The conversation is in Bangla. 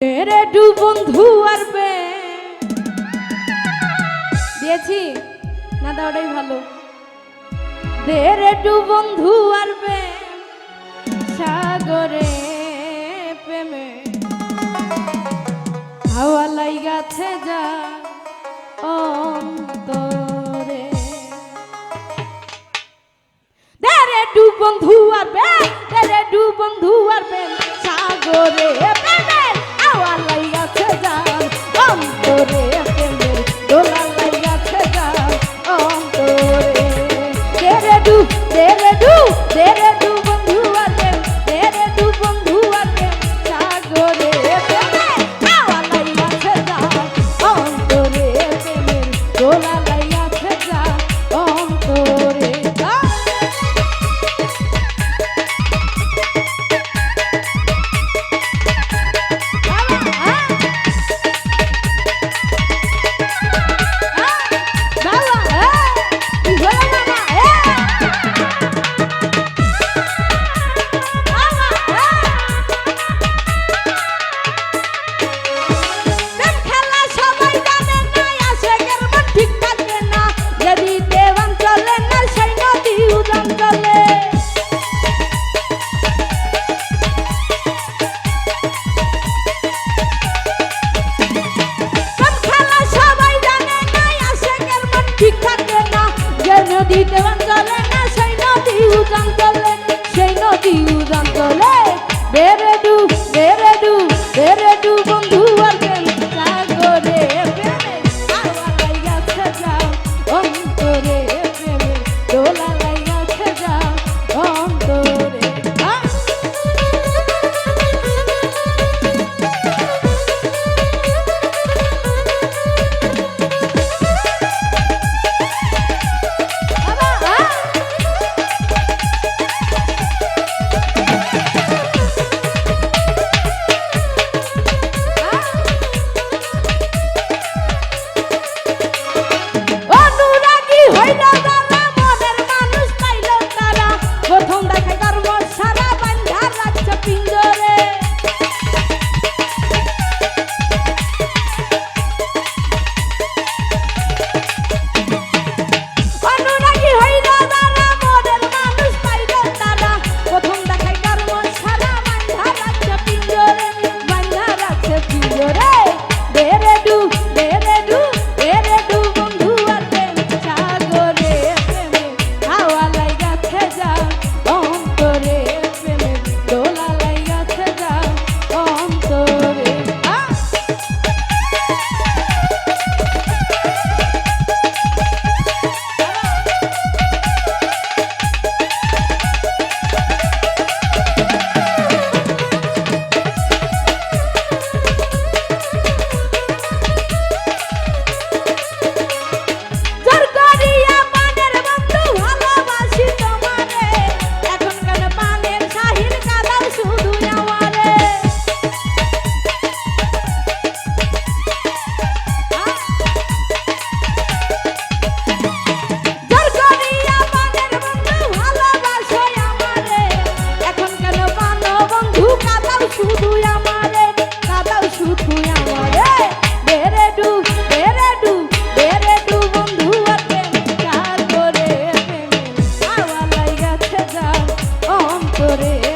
রে ডু বন্ধু আর দিয়েছি? না দাওটাই ভালো। দে রে ডু বন্ধু আর সাগরে প্রেমে। হাওয়া লাইগাছে যা অন্তরে। দে রে ডু বন্ধু আর বে দে রে ডু বন্ধু আর সাগরে ಬೇರೆದು ಬೇರೆದು ಬೇರೆ করে